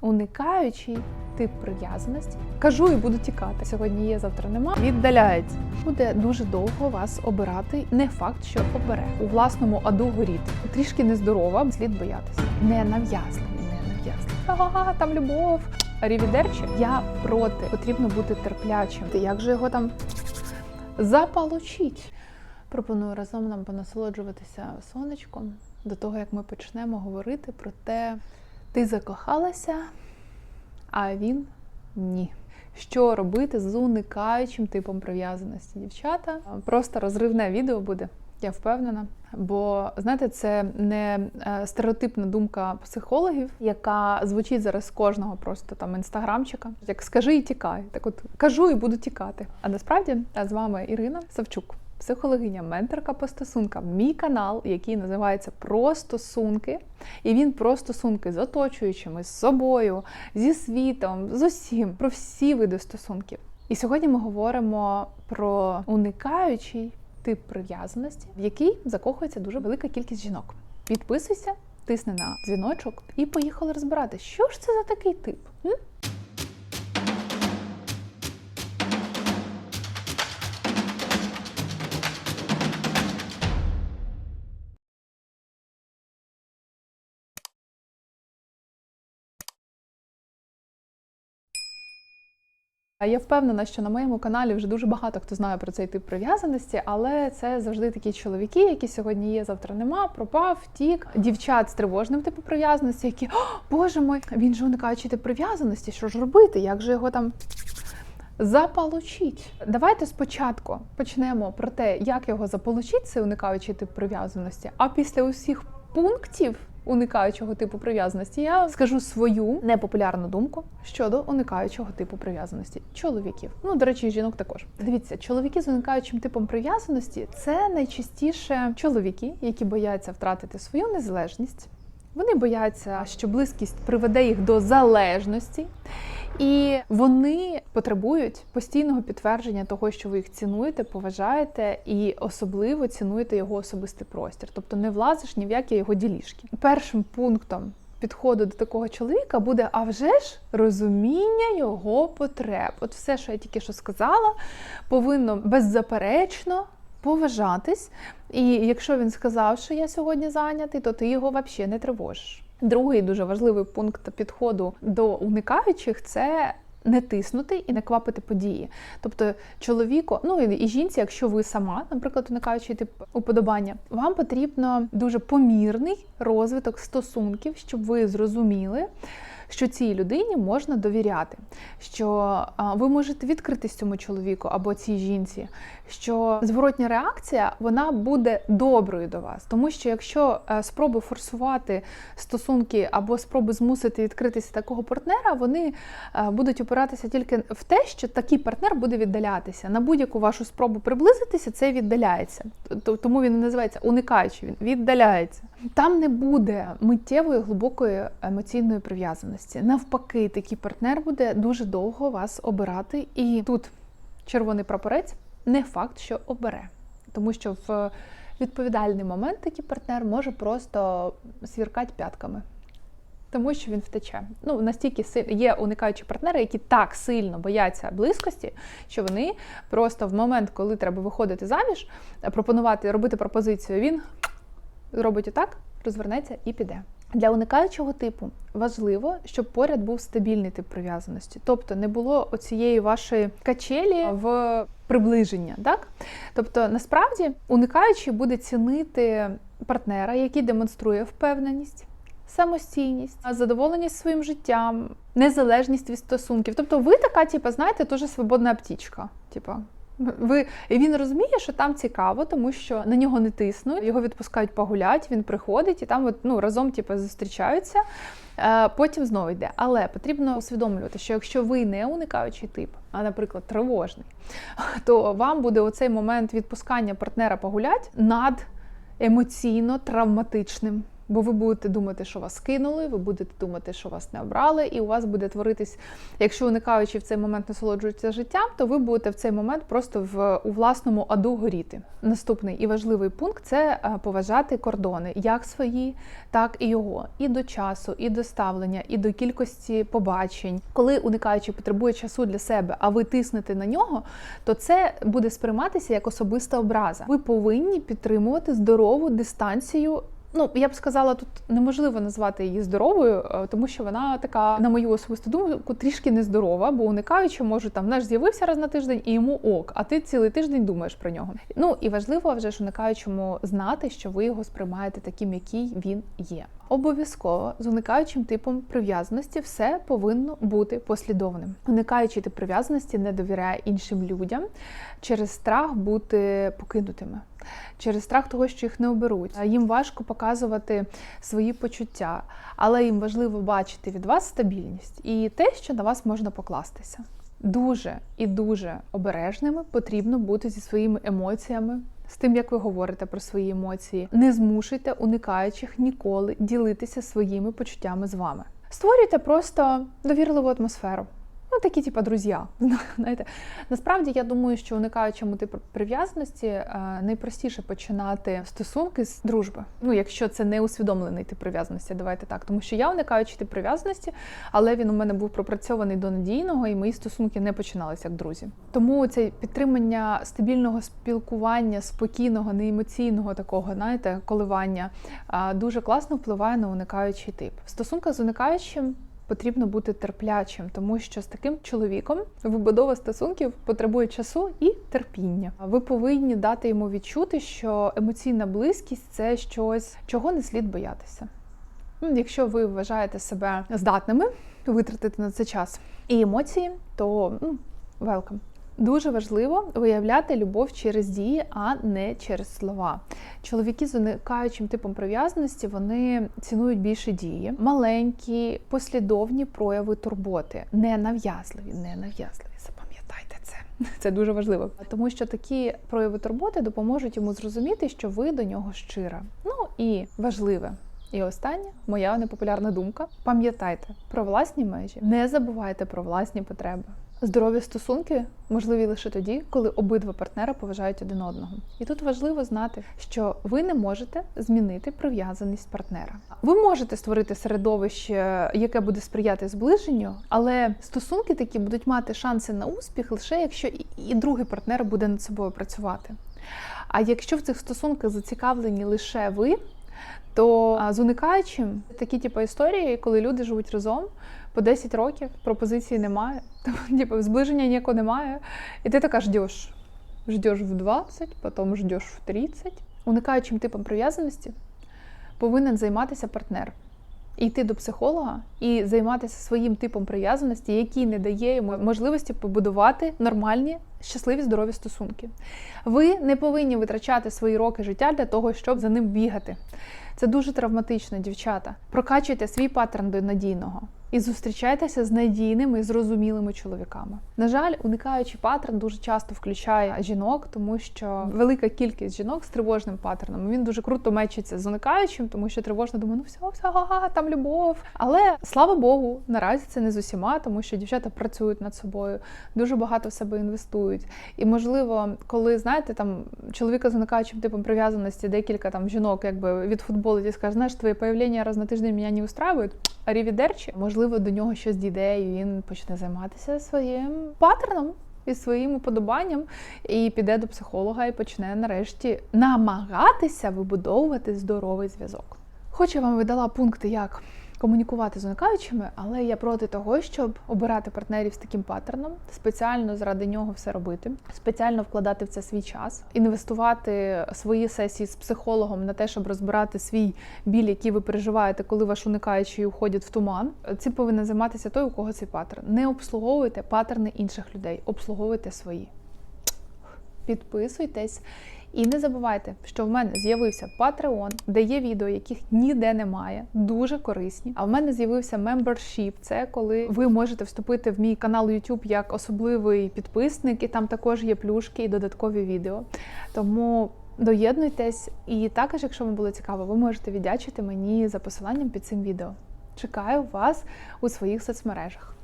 Уникаючий тип прив'язаності. Кажу і буду тікати. Сьогодні є, завтра нема. Віддаляється. Буде дуже довго вас обирати. Не факт, що обере. У власному аду горіти. Трішки нездорова, слід боятися. Не нав'язливі, не нав'язливі. Ага, там любов. Рівідерчі. Я проти. Потрібно бути терплячим. Як же його там заполучить? Пропоную разом нам понасолоджуватися сонечком до того, як ми почнемо говорити про те, ти закохалася, а він ні. Що робити з уникаючим типом прив'язаності, дівчата? Просто розривне відео буде, я впевнена. Бо знаєте, це не е, стереотипна думка психологів, яка звучить зараз з кожного просто там інстаграмчика. Як скажи і тікай. Так от кажу і буду тікати. А насправді з вами Ірина Савчук психологиня, менторка по стосункам. Мій канал, який називається Про стосунки, і він про стосунки з оточуючими, з собою, зі світом, з усім, про всі види стосунків. І сьогодні ми говоримо про уникаючий тип прив'язаності, в який закохується дуже велика кількість жінок. Підписуйся, тисни на дзвіночок і поїхали розбирати, що ж це за такий тип. М? Я впевнена, що на моєму каналі вже дуже багато хто знає про цей тип прив'язаності, але це завжди такі чоловіки, які сьогодні є, завтра нема, пропав, втік. Дівчат з тривожним типом прив'язаності, які О, боже мой, він же уникаючий тип прив'язаності. Що ж робити? Як же його там заполучить? Давайте спочатку почнемо про те, як його заполучить, цей уникаючий тип прив'язаності. А після усіх пунктів уникаючого типу прив'язаності, я скажу свою непопулярну думку щодо уникаючого типу прив'язаності чоловіків. Ну, до речі, жінок також. Дивіться, чоловіки з уникаючим типом прив'язаності це найчастіше чоловіки, які бояться втратити свою незалежність. Вони бояться, що близькість приведе їх до залежності, і вони потребують постійного підтвердження того, що ви їх цінуєте, поважаєте і особливо цінуєте його особистий простір. Тобто не влазиш ні в які його ділішки. Першим пунктом підходу до такого чоловіка буде, а вже ж розуміння його потреб. От все, що я тільки що сказала, повинно беззаперечно поважатись. І якщо він сказав, що я сьогодні зайнятий, то ти його взагалі не тривожиш. Другий дуже важливий пункт підходу до уникаючих це. Не тиснути і не квапити події. Тобто, чоловіку, ну і жінці, якщо ви сама, наприклад, уникаючи тип уподобання, вам потрібно дуже помірний розвиток стосунків, щоб ви зрозуміли, що цій людині можна довіряти, що ви можете відкритись цьому чоловіку або цій жінці, що зворотня реакція вона буде доброю до вас. Тому що якщо е, спроби форсувати стосунки або спроби змусити відкритися такого партнера, вони е, будуть опиратися тільки в те, що такий партнер буде віддалятися. На будь-яку вашу спробу приблизитися, це віддаляється. Тому він називається уникаючий, він віддаляється. Там не буде миттєвої глибокої емоційної прив'язаності. Навпаки, такий партнер буде дуже довго вас обирати, і тут червоний прапорець не факт, що обере, тому що в відповідальний момент такий партнер може просто свіркати п'ятками. Тому що він втече. Ну настільки сильно є уникаючі партнери, які так сильно бояться близькості, що вони просто в момент, коли треба виходити заміж, пропонувати робити пропозицію, він робить отак, розвернеться і піде. Для уникаючого типу важливо, щоб поряд був стабільний тип прив'язаності, тобто не було оцієї вашої качелі в приближення. Так? Тобто, насправді, уникаючий буде цінити партнера, який демонструє впевненість. Самостійність, задоволеність своїм життям, незалежність від стосунків. Тобто, ви така, типу, знаєте, дуже свободна птічка. Типу, ви він розуміє, що там цікаво, тому що на нього не тиснуть, його відпускають погулять, він приходить і там от, ну, разом типу, зустрічаються, е, потім знову йде. Але потрібно усвідомлювати, що якщо ви не уникаючий тип, а, наприклад, тривожний, то вам буде оцей момент відпускання партнера погулять над емоційно травматичним. Бо ви будете думати, що вас кинули, ви будете думати, що вас не обрали, і у вас буде творитись, якщо уникаючи в цей момент насолоджується життям, то ви будете в цей момент просто в у власному аду горіти. Наступний і важливий пункт це е, поважати кордони, як свої, так і його, і до часу, і до ставлення, і до кількості побачень. Коли уникаючий потребує часу для себе, а ви тиснете на нього, то це буде сприйматися як особиста образа. Ви повинні підтримувати здорову дистанцію. Ну, я б сказала, тут неможливо назвати її здоровою, е, тому що вона така, на мою особисту думку, трішки нездорова, бо уникаючи, може там знаєш, з'явився раз на тиждень і йому ок, а ти цілий тиждень думаєш про нього. Ну і важливо вже ж уникаючому знати, що ви його сприймаєте таким, який він є. Обов'язково з уникаючим типом прив'язаності все повинно бути послідовним. Уникаючий тип прив'язаності не довіряє іншим людям через страх бути покинутими, через страх того, що їх не оберуть. Їм важко показувати свої почуття, але їм важливо бачити від вас стабільність і те, що на вас можна покластися. Дуже і дуже обережними потрібно бути зі своїми емоціями, з тим, як ви говорите про свої емоції. Не змушуйте уникаючих ніколи ділитися своїми почуттями з вами. Створюйте просто довірливу атмосферу. Ну, такі, типа, друзі. Знаєте, насправді я думаю, що уникаючому типу прив'язаності е, найпростіше починати стосунки з дружби. Ну, якщо це не усвідомлений тип прив'язаності, давайте так. Тому що я уникаючий тип прив'язаності, але він у мене був пропрацьований до надійного, і мої стосунки не починалися як друзі. Тому це підтримання стабільного спілкування, спокійного, неемоційного такого, знаєте, коливання е, дуже класно впливає на уникаючий тип. В стосунках з уникаючим потрібно бути терплячим, тому що з таким чоловіком вибудова стосунків потребує часу і терпіння. Ви повинні дати йому відчути, що емоційна близькість це щось, чого не слід боятися. Якщо ви вважаєте себе здатними витратити на це час і емоції, то welcome. Дуже важливо виявляти любов через дії, а не через слова. Чоловіки з уникаючим типом прив'язаності вони цінують більше дії, маленькі, послідовні прояви турботи, не нав'язливі, не нав'язливі. Запам'ятайте це. Це дуже важливо, тому що такі прояви турботи допоможуть йому зрозуміти, що ви до нього щира. Ну і важливе. І останнє моя непопулярна думка: пам'ятайте про власні межі, не забувайте про власні потреби. Здорові стосунки можливі лише тоді, коли обидва партнери поважають один одного. І тут важливо знати, що ви не можете змінити прив'язаність партнера. Ви можете створити середовище, яке буде сприяти зближенню, але стосунки такі будуть мати шанси на успіх лише якщо і другий партнер буде над собою працювати. А якщо в цих стосунках зацікавлені лише ви, то з уникаючим такі типу історії, коли люди живуть разом по 10 років, пропозиції немає, типу, зближення ніякого немає. І ти така ждеш. Ждеш в 20, потім ждеш в 30. Уникаючим типом прив'язаності повинен займатися партнер. І йти до психолога і займатися своїм типом прив'язаності, який не дає йому можливості побудувати нормальні, щасливі, здорові стосунки. Ви не повинні витрачати свої роки життя для того, щоб за ним бігати. Це дуже травматично, дівчата. Прокачуйте свій паттерн до надійного і зустрічайтеся з надійними, зрозумілими чоловіками. На жаль, уникаючи паттерн дуже часто включає жінок, тому що велика кількість жінок з тривожним паттерном він дуже круто мечиться з уникаючим, тому що тривожно думає, ну все, все, ага, там любов. Але слава Богу, наразі це не з усіма, тому що дівчата працюють над собою, дуже багато в себе інвестують. І можливо, коли знаєте, там чоловіка з уникаючим типом прив'язаності, декілька там жінок, якби від футболу і скаже, знаєш, твоє появлення раз на тиждень мене не устраюють, арівідерчі, можливо, до нього щось дійде, і він почне займатися своїм паттерном і своїм уподобанням, і піде до психолога і почне нарешті намагатися вибудовувати здоровий зв'язок. Хоч я вам видала пункти, як комунікувати з уникаючими, але я проти того, щоб обирати партнерів з таким паттерном, спеціально заради нього все робити, спеціально вкладати в це свій час, інвестувати свої сесії з психологом на те, щоб розбирати свій біль, який ви переживаєте, коли ваш уникаючий уходять в туман. Цим повинен займатися той, у кого цей паттерн. Не обслуговуйте паттерни інших людей, обслуговуйте свої. Підписуйтесь. І не забувайте, що в мене з'явився Patreon, де є відео, яких ніде немає, дуже корисні. А в мене з'явився Membership, Це коли ви можете вступити в мій канал YouTube як особливий підписник, і там також є плюшки і додаткові відео. Тому Доєднуйтесь, і також, якщо вам було цікаво, ви можете віддячити мені за посиланням під цим відео. Чекаю вас у своїх соцмережах.